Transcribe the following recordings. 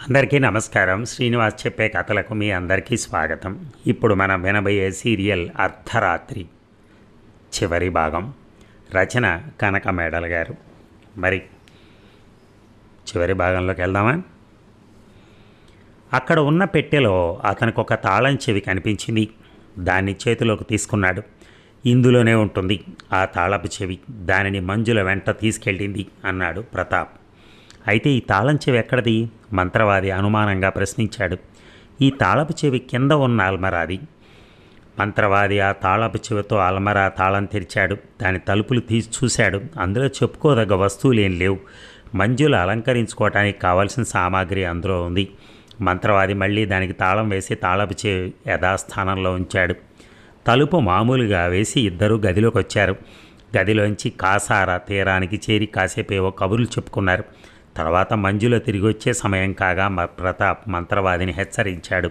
అందరికీ నమస్కారం. శ్రీనివాస్ చెప్పే కథలకు మీ అందరికీ స్వాగతం. ఇప్పుడు మనం వినబోయే సీరియల్ అర్ధరాత్రి చివరి భాగం రచన కనక మేడల్ గారు. మరి చివరి భాగంలోకి వెళ్దామా? అక్కడ ఉన్న పెట్టెలో అతనికి ఒక తాళం చెవి కనిపించింది. దాన్ని చేతిలోకి తీసుకున్నాడు. ఇందులోనే ఉంటుంది ఆ తాళపు చెవి. దానిని మంజుల వెంట తీసుకెళ్ళింది అన్నాడు ప్రతాప్. అయితే ఈ తాళం చెవి ఎక్కడిది? మంత్రవాది అనుమానంగా ప్రశ్నించాడు. ఈ తాళపు చెవి కింద ఉన్న అల్మరాది. మంత్రవాది ఆ తాళపు చెవితో అల్మరా తాళం తెరిచాడు. దాని తలుపులు తీసి చూశాడు. అందులో చెప్పుకోదగ్గ వస్తువులు ఏం లేవు. మంజులు అలంకరించుకోవటానికి కావాల్సిన సామాగ్రి అందులో ఉంది. మంత్రవాది మళ్ళీ దానికి తాళం వేసి తాళపు చెవి యథాస్థానంలో ఉంచాడు. తలుపు మామూలుగా వేసి ఇద్దరు గదిలోకి వచ్చారు గదిలోంచి కాసార తీరానికి చేరి కాసేపే ఓ కబుర్లు చెప్పుకున్నారు. తర్వాత మంజులో తిరిగొచ్చే సమయం కాగా మ- ప్రతాప్ మంత్రవాదిని హెచ్చరించాడు.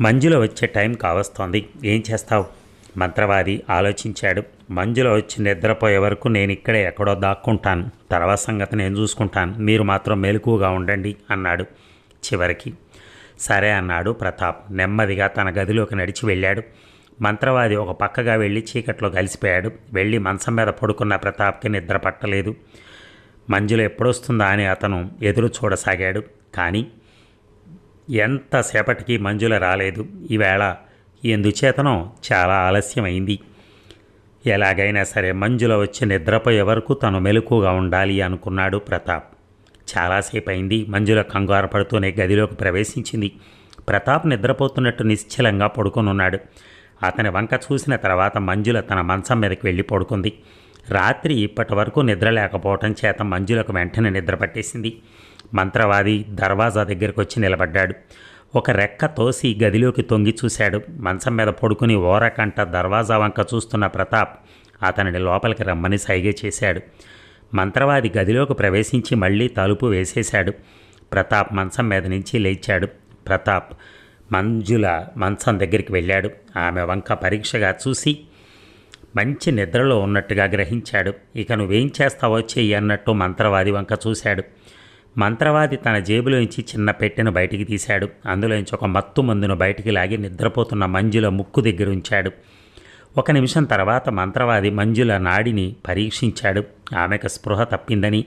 మంజులో వచ్చే టైం కావస్తోంది. ఏం చేస్తావు? మంత్రవాది ఆలోచించాడు. మంజులో వచ్చి నిద్రపోయే వరకు నేను ఇక్కడే ఎక్కడో దాక్కుంటాను. తర్వాత సంగతి నేను చూసుకుంటాను. మీరు మాత్రం మెలకుగా ఉండండి అన్నాడు చివరికి. సరే అన్నాడు ప్రతాప్. నెమ్మదిగా తన గదిలోకి నడిచి వెళ్ళాడు. మంత్రవాది ఒక పక్కగా వెళ్ళి చీకట్లో కలిసిపోయాడు. వెళ్ళి మంచం మీద పడుకున్న ప్రతాప్కి నిద్ర పట్టలేదు. మంజులు ఎప్పుడొస్తుందా అని అతను ఎదురు చూడసాగాడు. కానీ ఎంతసేపటికి మంజుల రాలేదు. ఈవేళ ఎందుచేతనో చాలా ఆలస్యమైంది. ఎలాగైనా సరే మంజుల వచ్చి నిద్రపోయే వరకు తను మెలకుగా ఉండాలి అనుకున్నాడు ప్రతాప్. చాలాసేపు అయింది మంజుల కంగారు పడుతూనే గదిలోకి ప్రవేశించింది. ప్రతాప్ నిద్రపోతున్నట్టు నిశ్చలంగా పడుకొనున్నాడు. అతని వంక చూసిన తర్వాత మంజుల తన మంచం మీదకి వెళ్ళి పడుకుంది. రాత్రి ఇప్పటి వరకు నిద్ర లేకపోవటం చేత మంజులకు వెంటనే నిద్ర పట్టేసింది. మంత్రవాది దర్వాజా దగ్గరికి వచ్చి నిలబడ్డాడు. ఒక రెక్క తోసి గదిలోకి తొంగి చూశాడు. మంచం మీద పడుకుని ఓరకంట దర్వాజా వంక చూస్తున్న ప్రతాప్ అతనిని లోపలికి రమ్మని సైగే చేశాడు. మంత్రవాది గదిలోకి ప్రవేశించి మళ్ళీ తలుపు వేసేశాడు. ప్రతాప్ మంచం మీద నుంచి లేచాడు. ప్రతాప్ మంజుల మంచం దగ్గరికి వెళ్ళాడు. ఆమె వంక పరీక్షగా చూసి మంచి నిద్రలో ఉన్నట్టుగా గ్రహించాడు. ఇక నువ్వేం చేస్తావో చెయ్యి అన్నట్టు మంత్రవాది వంక చూశాడు. మంత్రవాది తన జేబులోంచి చిన్న పెట్టెను బయటికి తీశాడు. అందులోంచి ఒక మత్తు మందును బయటికి లాగి నిద్రపోతున్న మంజుల ముక్కు దగ్గర ఉంచాడు. ఒక నిమిషం తర్వాత మంత్రవాది మంజుల నాడిని పరీక్షించాడు. ఆమెకు స్పృహ తప్పిందని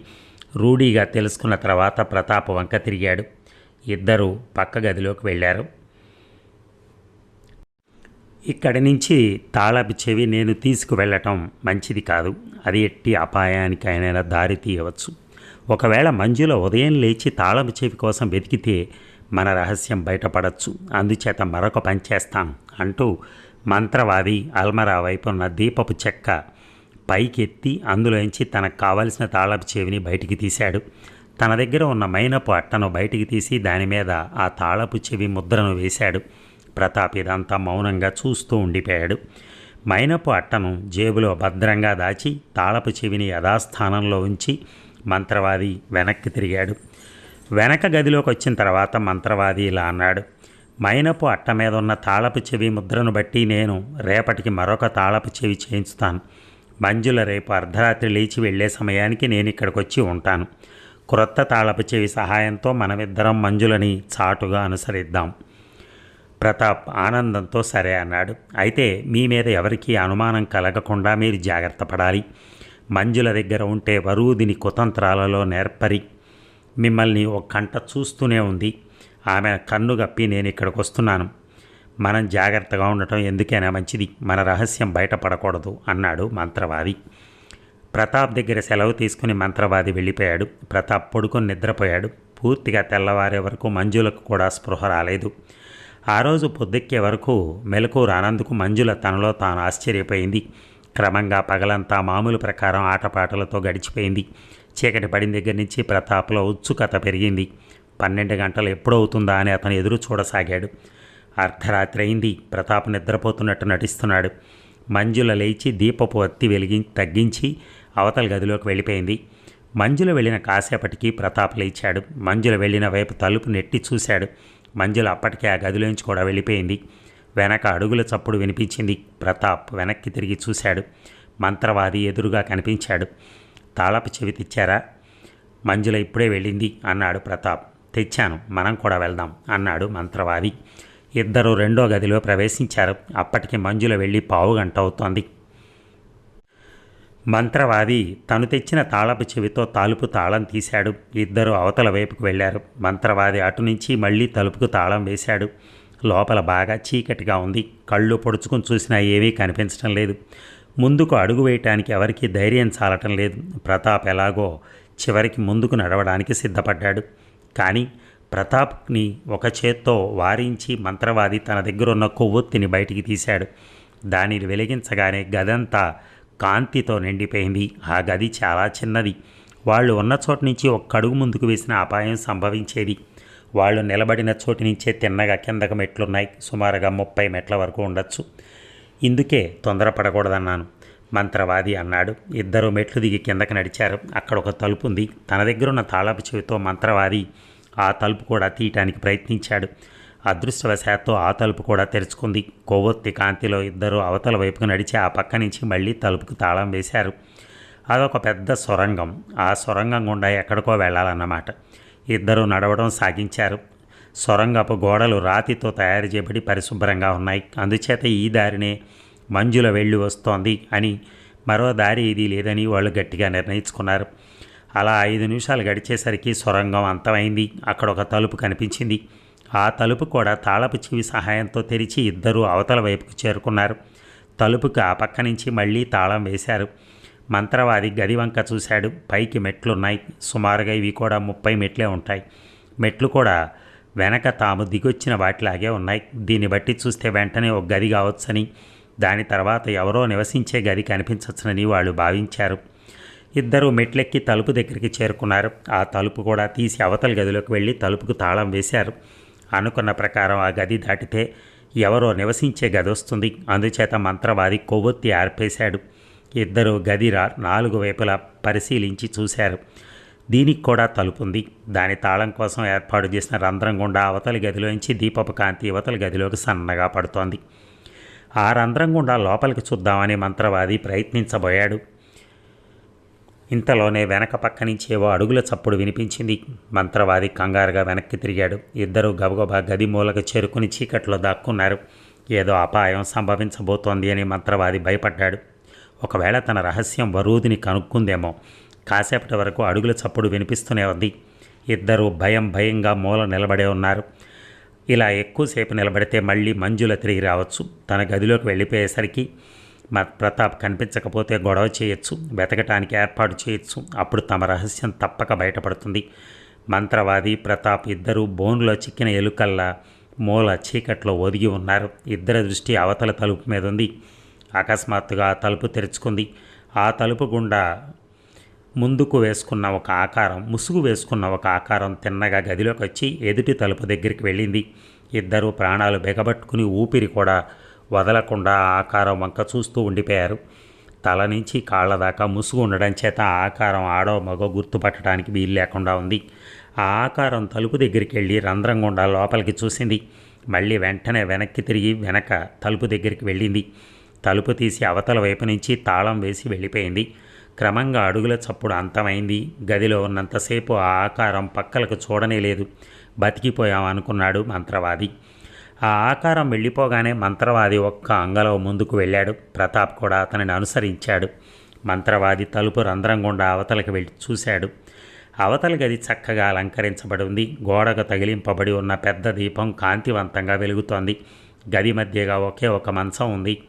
రూఢీగా తెలుసుకున్న తర్వాత ప్రతాప్ వంక తిరిగాడు. ఇద్దరూ పక్క గదిలోకి వెళ్ళారు. ఇక్కడి నుంచి తాళపు చెవి నేను తీసుకువెళ్ళటం మంచిది కాదు. అది ఎట్టి అపాయానికైనా దారి తీయవచ్చు. ఒకవేళ మంజుల ఉదయం లేచి తాళపు చెవి కోసం వెతికితే మన రహస్యం బయటపడచ్చు. అందుచేత మరొక పని చేస్తాం అంటూ మంత్రవాది అల్మరా వైపు ఉన్న దీపపు చెక్క పైకెత్తి అందులోంచి తనకు కావలసిన తాళపు చెవిని బయటికి తీశాడు. తన దగ్గర ఉన్న మైనపు అట్టను బయటికి తీసి దాని మీద ఆ తాళపు చెవి ముద్రను వేశాడు. ప్రతాప్ ఇదంతా మౌనంగా చూస్తూ ఉండిపోయాడు. మైనపు అట్టను జేబులో భద్రంగా దాచి తాళపు చెవిని యథాస్థానంలో ఉంచి మంత్రవాది వెనక్కి తిరిగాడు. వెనక గదిలోకి వచ్చిన తర్వాత మంత్రవాది ఇలా అన్నాడు మైనపు అట్ట మీద ఉన్న తాళపు చెవి ముద్రను బట్టి నేను రేపటికి మరొక తాళపు చెవి చేయించుతాను. మంజుల రేపు అర్ధరాత్రి లేచి వెళ్ళే సమయానికి నేను ఇక్కడికి వచ్చి ఉంటాను. క్రొత్త తాళపు చెవి సహాయంతో మనమిద్దరం మంజులని చాటుగా అనుసరిద్దాం. ప్రతాప్ ఆనందంతో సరే అన్నాడు. అయితే మీ మీద ఎవరికీ అనుమానం కలగకుండా మీరు జాగ్రత్త పడాలి. మంజుల దగ్గర ఉంటే వరూదిని కుతంత్రాలలో నేర్పరి. మిమ్మల్ని ఒక కంట చూస్తూనే ఉంది. ఆమె కన్ను గప్పి నేను ఇక్కడికి వస్తున్నాను. మనం జాగ్రత్తగా ఉండటం ఎందుకైనా మంచిది. మన రహస్యం బయటపడకూడదు అన్నాడు మంత్రవాది. ప్రతాప్ దగ్గర సెలవు తీసుకుని మంత్రవాది వెళ్ళిపోయాడు. ప్రతాప్ పడుకొని నిద్రపోయాడు. పూర్తిగా తెల్లవారే వరకు మంజులకు కూడా స్పృహ రాలేదు. ఆ రోజు పొద్దెక్కే వరకు మెలకు రానందుకు మంజుల తనలో తాను ఆశ్చర్యపోయింది. క్రమంగా పగలంతా మామూలు ప్రకారం ఆటపాటలతో గడిచిపోయింది. చీకటి పడిన దగ్గర నుంచి ప్రతాప్లో ఉత్సుకత పెరిగింది. పన్నెండు గంటలు ఎప్పుడవుతుందా అని అతను ఎదురు చూడసాగాడు. అర్ధరాత్రి అయింది. ప్రతాప్ నిద్రపోతున్నట్టు నటిస్తున్నాడు. మంజుల లేచి దీపపు వత్తి వెలిగి తగ్గించి అవతల గదిలోకి వెళ్ళిపోయింది. మంజుల వెళ్ళిన కాసేపటికి ప్రతాప్ లేచాడు. మంజుల వెళ్ళిన వైపు తలుపు నెట్టి చూశాడు. మంజుల అప్పటికే ఆ గదిలోంచి కూడా వెళ్ళిపోయింది. వెనక అడుగుల చప్పుడు వినిపించింది. ప్రతాప్ వెనక్కి తిరిగి చూశాడు. మంత్రవాది ఎదురుగా కనిపించాడు. తాళపు చెవి తెచ్చారా? మంజుల ఇప్పుడే వెళ్ళింది అన్నాడు ప్రతాప్. తెచ్చాను. మనం కూడా వెళ్దాం అన్నాడు మంత్రవాది. ఇద్దరు రెండో గదిలో ప్రవేశించారు. అప్పటికి మంజుల వెళ్ళి పావు గంట అవుతోంది. మంత్రవాది తను తెచ్చిన తాళపు చెవితో తాలుపు తాళం తీశాడు. ఇద్దరు అవతల వైపుకు వెళ్ళారు. మంత్రవాది అటు నుంచి మళ్ళీ తలుపుకు తాళం వేశాడు. లోపల బాగా చీకటిగా ఉంది. కళ్ళు పొడుచుకుని చూసినా ఏమీ కనిపించడం లేదు. ముందుకు అడుగు వేయటానికి ఎవరికీ ధైర్యం చాలటం లేదు. ప్రతాప్ ఎలాగో చివరికి ముందుకు నడవడానికి సిద్ధపడ్డాడు. కానీ ప్రతాప్ని ఒక చేత్తో వారించి మంత్రవాది తన దగ్గరున్న కొవ్వొత్తిని బయటికి తీశాడు. దానిని వెలిగించగానే గదంతా కాంతితో నిండిపోయింది. ఆ గది చాలా చిన్నది. వాళ్ళు ఉన్న చోటు నుంచి ఒక్కడుగు ముందుకు వేసిన అపాయం సంభవించేది. వాళ్ళు నిలబడిన చోటు నుంచే తిన్నగా కిందకు మెట్లున్నాయి. సుమారుగా ముప్పై మెట్ల వరకు ఉండొచ్చు. ఇందుకే తొందరపడకూడదన్నాను. మంత్రవాది అన్నాడు. ఇద్దరు మెట్లు దిగి కిందకి నడిచారు. అక్కడ ఒక తలుపు ఉంది. తన దగ్గర ఉన్న తాళపు చెవితో మంత్రవాది ఆ తలుపు కూడా తీయటానికి ప్రయత్నించాడు. అదృష్టవశాత్తు ఆ తలుపు కూడా తెరుచుకుంది. కొవ్వొత్తి కాంతిలో ఇద్దరు అవతల వైపుకు నడిచి ఆ పక్క నుంచి మళ్ళీ తలుపుకు తాళం వేశారు. అదొక పెద్ద సొరంగం. ఆ సొరంగం గుండా ఎక్కడికో వెళ్ళాలన్నమాట. ఇద్దరు నడవడం సాగించారు. సొరంగపు గోడలు రాతితో తయారు చేయబడి పరిశుభ్రంగా ఉన్నాయి. అందుచేత ఈ దారినే మంజుల వెళ్ళి వస్తోంది అని మరో దారి ఇది లేదని వాళ్ళు గట్టిగా నిర్ణయించుకున్నారు. అలా ఐదు నిమిషాలు గడిచేసరికి సొరంగం అంతమైంది. అక్కడ ఒక తలుపు కనిపించింది. ఆ తలుపు కూడా తాళపు చెవి సహాయంతో తెరిచి ఇద్దరూ అవతల వైపుకు చేరుకున్నారు. తలుపుకి ఆ పక్క నుంచి మళ్ళీ తాళం వేశారు. మంత్రవాది గది వంక చూశాడు. పైకి మెట్లున్నాయి. సుమారుగా ఇవి కూడా ముప్పై మెట్లే ఉంటాయి. మెట్లు కూడా వెనక తాము దిగొచ్చిన వాటిలాగే ఉన్నాయి. దీన్ని బట్టి చూస్తే వెంటనే ఒక గది కావచ్చని దాని తర్వాత ఎవరో నివసించే గది కనిపించవచ్చునని వాళ్ళు భావించారు. ఇద్దరు మెట్లెక్కి తలుపు దగ్గరికి చేరుకున్నారు. ఆ తలుపు కూడా తీసి అవతల గదిలోకి వెళ్ళి తలుపుకు తాళం వేశారు. అనుకున్న ప్రకారం ఆ గది దాటితే ఎవరో నివసించే గది వస్తుంది. అందుచేత మంత్రవాది కొవ్వొత్తి ఆర్పేశాడు. ఇద్దరు గది నాలుగు వైపులా పరిశీలించి చూశారు. దీనికి కూడా తలుపుంది. దాని తాళం కోసం ఏర్పాటు చేసిన రంధ్రం గుండా అవతలి గదిలోంచి దీపపు కాంతి యువతలి గదిలోకి సన్నగా పడుతోంది. ఆ రంధ్రం గుండా లోపలికి చూద్దామని మంత్రవాది ప్రయత్నించబోయాడు. ఇంతలోనే వెనక పక్క నుంచి ఏవో అడుగుల చప్పుడు వినిపించింది. మంత్రవాది కంగారుగా వెనక్కి తిరిగాడు. ఇద్దరు గబగబా గది మూలకు చేరుకుని చీకట్లో దాక్కున్నారు. ఏదో అపాయం సంభవించబోతోంది అని మంత్రవాది భయపడ్డాడు. ఒకవేళ తన రహస్యం వరూదిని కనుక్కుందేమో. కాసేపటి వరకు అడుగుల చప్పుడు వినిపిస్తూనే ఉంది. ఇద్దరు భయం భయంగా మూల నిలబడే ఉన్నారు. ఇలా ఎక్కువసేపు నిలబడితే మళ్ళీ మంజుల తిరిగి రావచ్చు. తన గదిలోకి వెళ్ళిపోయేసరికి ప్రతాప్ కనిపించకపోతే గొడవ చేయొచ్చు వెతకటానికి ఏర్పాటు చేయొచ్చు. అప్పుడు తమ రహస్యం తప్పక బయటపడుతుంది. మంత్రవాది ప్రతాప్ ఇద్దరు బోన్లో చిక్కిన ఎలుకల్లా మూల చీకట్లో ఒదిగి ఉన్నారు. ఇద్దరి దృష్టి అవతల తలుపు మీద ఉంది అకస్మాత్తుగా ఆ తలుపు తెరుచుకుంది. ఆ తలుపు గుండా ముందుకు వేసుకున్న ఒక ఆకారం ముసుగు వేసుకున్న ఒక ఆకారం తిన్నగా గదిలోకి వచ్చి ఎదుటి తలుపు దగ్గరికి వెళ్ళింది. ఇద్దరు ప్రాణాలు బెగబట్టుకుని ఊపిరి కూడా వదలకుండా ఆకారం వంక చూస్తూ ఉండిపోయారు. తల నుంచి కాళ్ళ దాకా ముసుగు ఉండడం చేత ఆకారం ఆడో మగో గుర్తుపట్టడానికి వీలు లేకుండా ఉంది. ఆ ఆకారం తలుపు దగ్గరికి వెళ్ళి రంధ్రం గుండా లోపలికి చూసింది. మళ్ళీ వెంటనే వెనక్కి తిరిగి వెనక తలుపు దగ్గరికి వెళ్ళింది. తలుపు తీసి అవతల వైపు నుంచి తాళం వేసి వెళ్ళిపోయింది. క్రమంగా అడుగుల చప్పుడు అంతమైంది. గదిలో ఉన్నంతసేపు ఆ ఆకారం పక్కలకు చూడనే లేదు. బతికిపోయాం అనుకున్నాడు మంత్రవాది. ఆ ఆకారం వెళ్ళిపోగానే మంత్రవాది ఒక్క అంగలో ముందుకు వెళ్ళాడు. ప్రతాప్ కూడా అతనిని అనుసరించాడు. మంత్రవాది తలుపు రంధ్రం గుండా అవతలకి వెళ్ళి చూశాడు. అవతల గది చక్కగా అలంకరించబడి ఉంది. గోడకు తగిలింపబడి ఉన్న పెద్ద దీపం కాంతివంతంగా వెలుగుతోంది. గది మధ్యగా ఒకే ఒక మంచం ఉంది.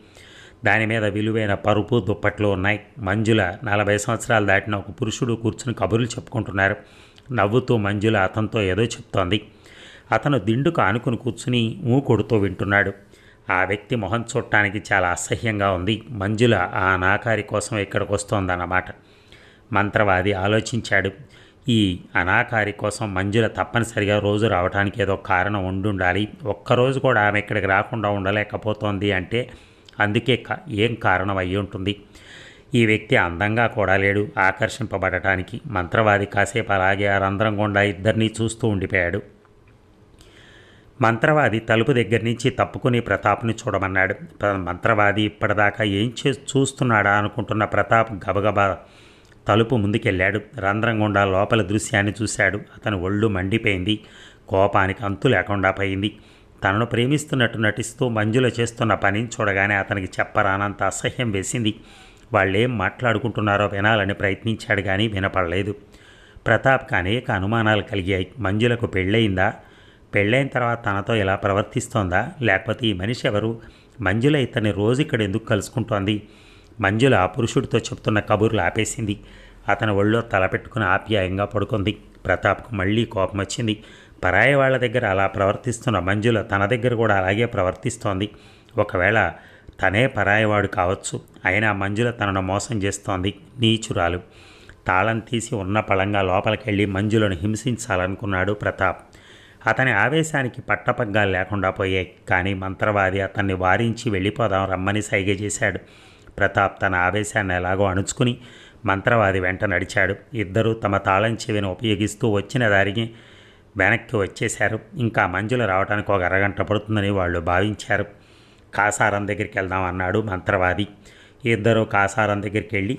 దాని మీద విలువైన పరుపు దుప్పట్లు ఉన్నాయి. మంజుల నలభై సంవత్సరాలు దాటిన ఒక పురుషుడు కూర్చుని కబుర్లు చెప్పుకుంటున్నారు. నవ్వుతూ మంజుల అతనితో ఏదో చెప్తోంది. అతను దిండుకు ఆనుకుని కూర్చుని మూకొడుతూ వింటున్నాడు. ఆ వ్యక్తి మొహం చూడటానికి చాలా అసహ్యంగా ఉంది. మంజుల ఆ అనాకారి కోసం ఇక్కడికి వస్తోందన్నమాట. మంత్రవాది ఆలోచించాడు. ఈ అనాకారి కోసం మంజుల తప్పనిసరిగా రోజు రావడానికి ఏదో కారణం ఉండుండాలి. ఒక్కరోజు కూడా ఆమె ఇక్కడికి రాకుండా ఉండలేకపోతోంది అంటే అందుకే ఏం కారణం అయి ఉంటుంది? ఈ వ్యక్తి అందంగా కూడా లేడు ఆకర్షింపబడటానికి. మంత్రవాది కాసేపు అలాగే ఆ రంధ్రం గుండా ఇద్దరినీ చూస్తూ ఉండిపోయాడు. మంత్రవాది తలుపు దగ్గర నుంచి తప్పుకుని ప్రతాప్ని చూడమన్నాడు. ప్ర- మంత్రవాది ఇప్పటిదాకా ఏం చే చూస్తున్నాడా అనుకుంటున్న ప్రతాప్ గబగబా తలుపు ముందుకెళ్ళాడు. రంధ్రం గుండా లోపల దృశ్యాన్ని చూశాడు. అతని ఒళ్ళు మండిపోయింది. కోపానికి అంతు లేకుండా పోయింది. తనను ప్రేమిస్తున్నట్టు నటిస్తూ మంజుల చేస్తున్న పని చూడగానే అతనికి చెప్పరానంత అసహ్యం వేసింది. వాళ్ళేం మాట్లాడుకుంటున్నారో వినాలని ప్రయత్నించాడు కానీ వినపడలేదు. ప్రతాప్కి అనేక అనుమానాలు కలిగాయి. మంజులకు పెళ్ళయిందా? పెళ్ళైన తర్వాత తనతో ఇలా ప్రవర్తిస్తోందా? లేకపోతే ఈ మనిషి ఎవరు? మంజుల ఇతన్ని రోజు ఇక్కడ ఎందుకు కలుసుకుంటోంది? మంజుల ఆ పురుషుడితో చెప్తున్న కబుర్లు ఆపేసింది. అతని ఒళ్ళో తలపెట్టుకుని ఆప్యాయంగా పడుకుంది. ప్రతాప్కు మళ్ళీ కోపం వచ్చింది. పరాయి వాళ్ళ దగ్గర అలా ప్రవర్తిస్తున్న మంజుల తన దగ్గర కూడా అలాగే ప్రవర్తిస్తోంది. ఒకవేళ తనే పరాయివాడు కావచ్చు. అయినా మంజుల తనను మోసం చేస్తోంది. నీచురాలు. తాళం తీసి ఉన్న పళంగా లోపలికెళ్ళి మంజులను హింసించాలనుకున్నాడు ప్రతాప్. అతని ఆవేశానికి పట్టపగ్గాలు లేకుండా పోయాయి. కానీ మంత్రవాది అతన్ని వారించి వెళ్ళిపోదాం రమ్మని సైగ చేశాడు. ప్రతాప్ తన ఆవేశాన్ని ఎలాగో అణుచుకుని మంత్రవాది వెంట నడిచాడు. ఇద్దరూ తమ తాళం చెవిని ఉపయోగిస్తూ వచ్చిన దారికి వెనక్కి వచ్చేశారు. ఇంకా మంజులు రావడానికి ఒక అరగంట పడుతుందని వాళ్ళు భావించారు. కాసారం దగ్గరికి వెళ్దాం అన్నాడు మంత్రవాది. ఇద్దరు కాసారం దగ్గరికి వెళ్ళి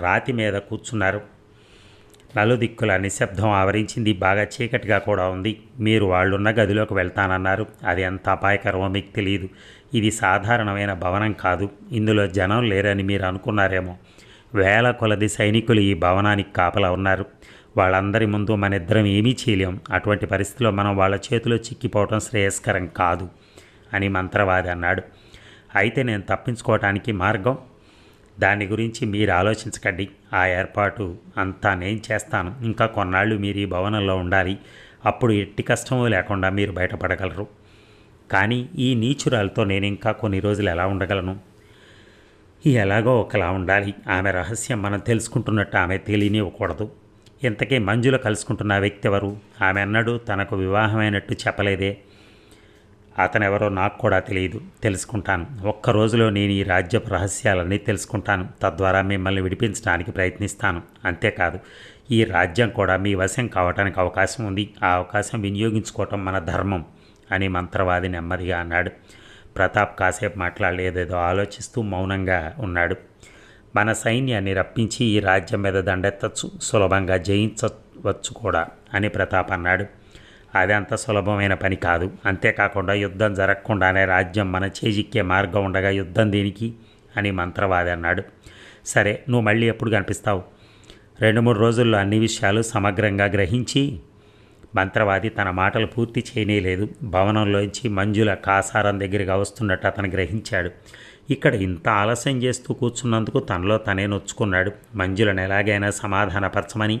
రాతి మీద కూర్చున్నారు. నలుదిక్కుల నిశ్శబ్దం ఆవరించింది. బాగా చీకటిగా కూడా ఉంది. మీరు వాళ్ళున్న గదిలోకి వెళ్తానన్నారు. అది ఎంత అపాయకరమో మీకు తెలియదు ఇది సాధారణమైన భవనం కాదు. ఇందులో జనం లేరని మీరు అనుకున్నారేమో. వేల కొలది సైనికులు ఈ భవనానికి కాపలా ఉన్నారు. వాళ్ళందరి ముందు మన ఇద్దరం ఏమీ చేయలేం. అటువంటి పరిస్థితిలో మనం వాళ్ళ చేతిలో చిక్కిపోవటం శ్రేయస్కరం కాదు అని మంత్రవాది అన్నాడు. అయితే నేను తప్పించుకోవటానికి మార్గం దాని గురించి మీరు ఆలోచించకండి. ఆ ఏర్పాటు అంతా నేను చేస్తాను. ఇంకా కొన్నాళ్ళు మీరు ఈ భవనంలో ఉండాలి. అప్పుడు ఎట్టి కష్టమూ లేకుండా మీరు బయటపడగలరు. కానీ ఈ నీచురాలతో నేను ఇంకా కొన్ని రోజులు ఎలా ఉండగలను? ఎలాగో ఒకలా ఉండాలి. ఆమె రహస్యం మనం తెలుసుకుంటున్నట్టు ఆమె తెలియనివ్వకూడదు. ఇంతకీ మంజులో కలుసుకుంటున్న వ్యక్తి ఎవరు? ఆమె అన్నాడు తనకు వివాహమైనట్టు చెప్పలేదే. అతనెవరో నాకు కూడా తెలియదు తెలుసుకుంటాను. ఒక్క రోజులో నేను ఈ రాజ్యపు రహస్యాలన్నీ తెలుసుకుంటాను. తద్వారా మిమ్మల్ని విడిపించడానికి ప్రయత్నిస్తాను. అంతేకాదు ఈ రాజ్యం కూడా మీ వశం కావటానికి అవకాశం ఉంది. ఆ అవకాశం వినియోగించుకోవటం మన ధర్మం అని మంత్రవాది నెమ్మదిగా అన్నాడు. ప్రతాప్ కాసేపు మాట్లాడలేదేదో ఆలోచిస్తూ మౌనంగా ఉన్నాడు. మన సైన్యాన్ని రప్పించి ఈ రాజ్యం మీద దండెత్తచ్చు సులభంగా జయించవచ్చు కూడా అని ప్రతాప్ అన్నాడు. అది అంత సులభమైన పని కాదు. అంతేకాకుండా యుద్ధం జరగకుండానే రాజ్యం మన చేజిక్కే మార్గం ఉండగా యుద్ధం దీనికి అని మంత్రవాది అన్నాడు. సరే నువ్వు మళ్ళీ ఎప్పుడు కనిపిస్తావు? రెండు మూడు రోజుల్లో అన్ని విషయాలు సమగ్రంగా గ్రహించి మంత్రవాది తన మాటలు పూర్తి చేయనేలేదు. భవనంలోంచి మంజుల కాసారం దగ్గరగా వస్తున్నట్టు అతను గ్రహించాడు. ఇక్కడ ఇంత ఆలస్యం చేస్తూ కూర్చున్నందుకు తనలో తనే నొచ్చుకున్నాడు. మంజులను ఎలాగైనా సమాధానపరచమని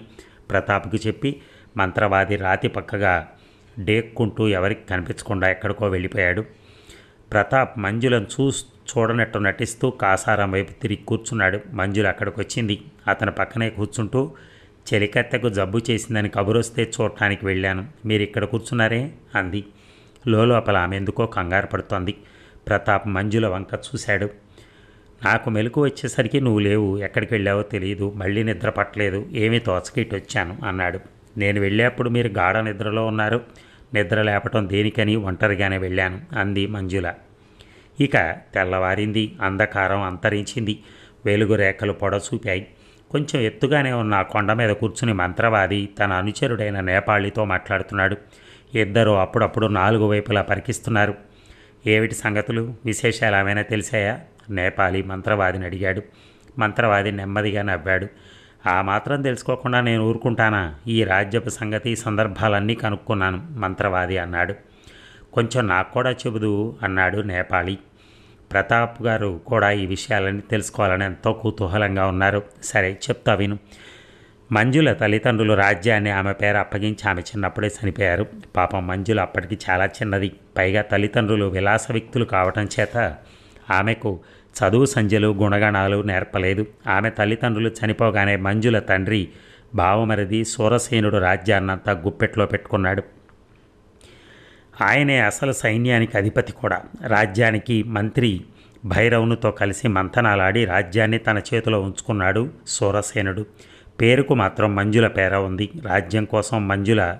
ప్రతాప్కి చెప్పి మంత్రవాది రాతి పక్కగా డేక్కుంటూ ఎవరికి కనిపించకుండా ఎక్కడికో వెళ్ళిపోయాడు. ప్రతాప్ మంజులను చూ చూడనట్టు నటిస్తూ కాసారం వైపు తిరిగి కూర్చున్నాడు. మంజులు అక్కడికి వచ్చింది అతని పక్కనే కూర్చుంటూ చెలికత్తెకు జబ్బు చేసిందని కబురొస్తే చూడటానికి వెళ్ళాను. మీరు ఇక్కడ కూర్చున్నారే? అంది. లోపల ఆమె ఎందుకో కంగారు పడుతోంది. ప్రతాప్ మంజుల వంక చూశాడు. నాకు మెలకు వచ్చేసరికి నువ్వు లేవు. ఎక్కడికి వెళ్ళావో తెలియదు మళ్ళీ నిద్ర పట్టలేదు. ఏమీ తోచకిటి వచ్చాను అన్నాడు. నేను వెళ్ళేప్పుడు మీరు గాఢ నిద్రలో ఉన్నారు. నిద్ర లేపటం దేనికని ఒంటరిగానే వెళ్ళాను అంది మంజుల. ఇక తెల్లవారింది అంధకారం అంతరించింది వెలుగు రేఖలు పొడసూపాయి కొంచెం ఎత్తుగానే ఉన్న కొండ మీద కూర్చుని మంత్రవాది తన అనుచరుడైన నేపాళితో మాట్లాడుతున్నాడు. ఇద్దరు అప్పుడప్పుడు నాలుగు వైపులా పరికిస్తున్నారు. ఏమిటి సంగతులు? విశేషాలు ఏమైనా తెలిసాయా? నేపాలి మంత్రవాదిని అడిగాడు. మంత్రవాది నెమ్మదిగా నవ్వాడు. ఆ మాత్రం తెలుసుకోకుండా నేను ఊరుకుంటానా? ఈ రాజ్యపు సంగతి సందర్భాలన్నీ కనుక్కున్నాను మంత్రవాది అన్నాడు. కొంచెం నాకు కూడా చెబుదు అన్నాడు నేపాలి. ప్రతాప్ గారు కూడా ఈ విషయాలన్నీ తెలుసుకోవాలని ఎంతో కుతూహలంగా ఉన్నారు. సరే చెప్తా విను. మంజుల తల్లిదండ్రులు రాజ్యాన్ని ఆమె పేరు అప్పగించి ఆమె చిన్నప్పుడే చనిపోయారు. పాపం మంజుల అప్పటికి చాలా చిన్నది. పైగా తల్లిదండ్రులు విలాస వ్యక్తులు కావటం చేత ఆమెకు చదువు సంధ్యలు గుణగణాలు నేర్పలేదు. ఆమె తల్లిదండ్రులు చనిపోగానే మంజుల తండ్రి బావమరిది సూరసేనుడు రాజ్యాన్నంతా గుప్పెట్లో పెట్టుకున్నాడు. ఆయనే అసలు సైన్యానికి అధిపతి కూడా. రాజ్యానికి మంత్రి భైరవునితో కలిసి మంథనాలాడి రాజ్యాన్ని తన చేతిలో ఉంచుకున్నాడు సూరసేనుడు. పేరుకు మాత్రం మంజుల పేర ఉంది. రాజ్యం కోసం మంజుల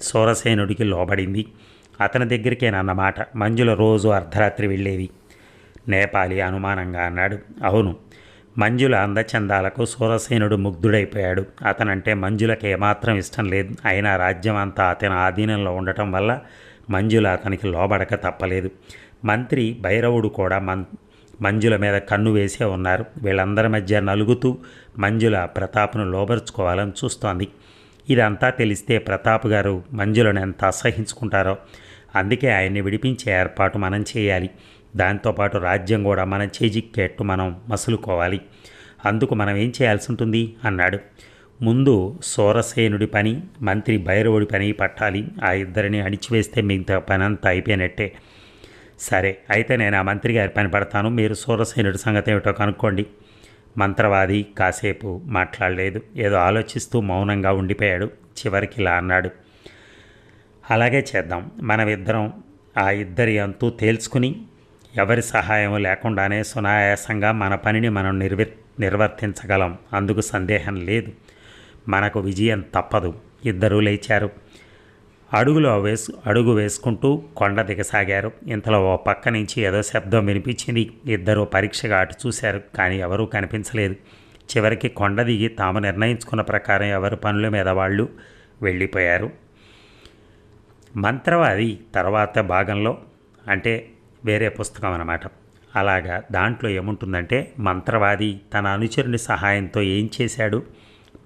సూరసేనుడికి లోబడింది. అతని దగ్గరికేనన్నమాట. మంజుల రోజు అర్ధరాత్రి వెళ్ళేది నేపాలి అనుమానంగా అన్నాడు. అవును మంజుల అందచందాలకు సూరసేనుడు ముగ్ధుడైపోయాడు. అతనంటే మంజులకు ఏమాత్రం ఇష్టం లేదు. అయినా రాజ్యం అంతా అతని ఆధీనంలో ఉండటం వల్ల మంజుల అతనికి లోబడక తప్పలేదు. మంత్రి భైరవుడు కూడా మన్ మంజుల మీద కన్ను వేసే ఉన్నారు. వీళ్ళందరి మధ్య నలుగుతూ మంజుల ప్రతాప్ను లోబరుచుకోవాలని చూస్తోంది. ఇదంతా తెలిస్తే ప్రతాప్ గారు మంజులను ఎంత అసహించుకుంటారో అందుకే ఆయన్ని విడిపించే ఏర్పాటు మనం చేయాలి. దాంతోపాటు రాజ్యం కూడా మన చేజిక్కేట్టు మనం మసులుకోవాలి. అందుకు మనం ఏం చేయాల్సి ఉంటుంది అన్నాడు. ముందు సోరసేనుడి పని మంత్రి భైరవుడి పని పట్టాలి. ఆ ఇద్దరిని అణిచివేస్తే మిగతా పని అంతా అయిపోయినట్టే. సరే అయితే నేను ఆ మంత్రి గారి పని పడతాను. మీరు సూరసేనుడి సంగతి ఏమిటో కనుక్కోండి. మంత్రవాది కాసేపు మాట్లాడలేదు. ఏదో ఆలోచిస్తూ మౌనంగా ఉండిపోయాడు. చివరికి ఇలా అన్నాడు. అలాగే చేద్దాం. మనమిద్దరం ఆ ఇద్దరి అంతూ తేల్చుకుని ఎవరి సహాయం లేకుండానే సునాయాసంగా మన పనిని మనం నిర్వి నిర్వర్తించగలం. అందుకు సందేహం లేదు. మనకు విజయం తప్పదు. ఇద్దరూ లేచారు. అడుగులో వేసు అడుగు వేసుకుంటూ కొండ దిగసాగారు. ఇంతలో ఓ పక్క నుంచి ఏదో శబ్దం వినిపించింది. ఇద్దరు పరీక్షగా అటు చూశారు కానీ ఎవరూ కనిపించలేదు. చివరికి కొండ దిగి తాము నిర్ణయించుకున్న ప్రకారం ఎవరి పనుల మీద వాళ్ళు వెళ్ళిపోయారు. మంత్రవాది తర్వాత భాగంలో అంటే వేరే పుస్తకం అన్నమాట. అలాగా దాంట్లో ఏముంటుందంటే మంత్రవాది తన అనుచరుని సహాయంతో ఏం చేశాడు?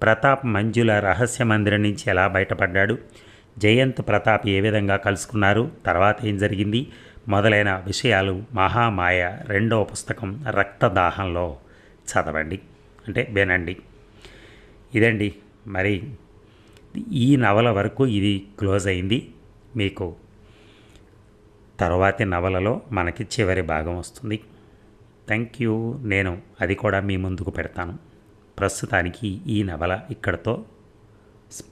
ప్రతాప్ మంజుల రహస్య మందిరం నుంచి ఎలా బయటపడ్డాడు? జయంత్ ప్రతాప్ ఏ విధంగా కలుసుకున్నారు? తర్వాత ఏం జరిగింది? మొదలైన విషయాలు మహామాయ రెండవ పుస్తకం రక్తదాహంలో చదవండి. అంటే వినండి. ఇదండి. మరి ఈ నవల వరకు ఇది క్లోజ్ అయింది. మీకు తర్వాతి నవలలో మనకి చివరి భాగం వస్తుంది. Thank you. నేను అది కూడా మీ ముందుకు పెడతాను. ప్రస్తుతానికి ఈ నవల ఇక్కడతో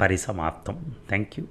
పరిసమాప్తం థ్యాంక్ యూ.